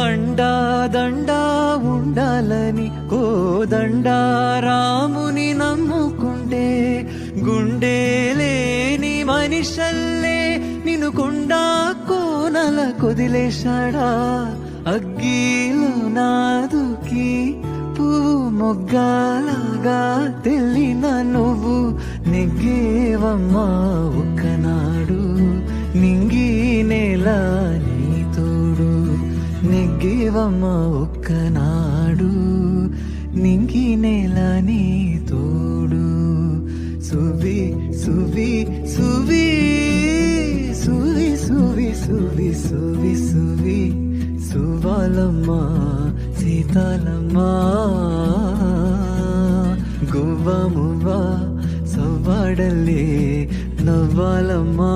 అండాదండా ఉండాలని కోదండా రాముని నమ్ముకుంటే గుండె లేని మనిషల్లే నిన్ను కొండా కోనల కొదిలేశాడా? అగ్గిలో నాదుకి పువ్వు మొగ్గలాగా తెల్లిన నువ్వు నెగ్గేవమ్మా ఒక్కనాడు నింగి నేల నెగ్గేవమ్మా ఒక్కనాడు నింగి నేల నీ తోడు. సువి సువి సువి సువి సువి సువి సువి సువి సువాలమ్మ సీతాలమ్మ. గువ్వ మువ్వ సవ్వాడల్లే నవ్వాలమ్మా.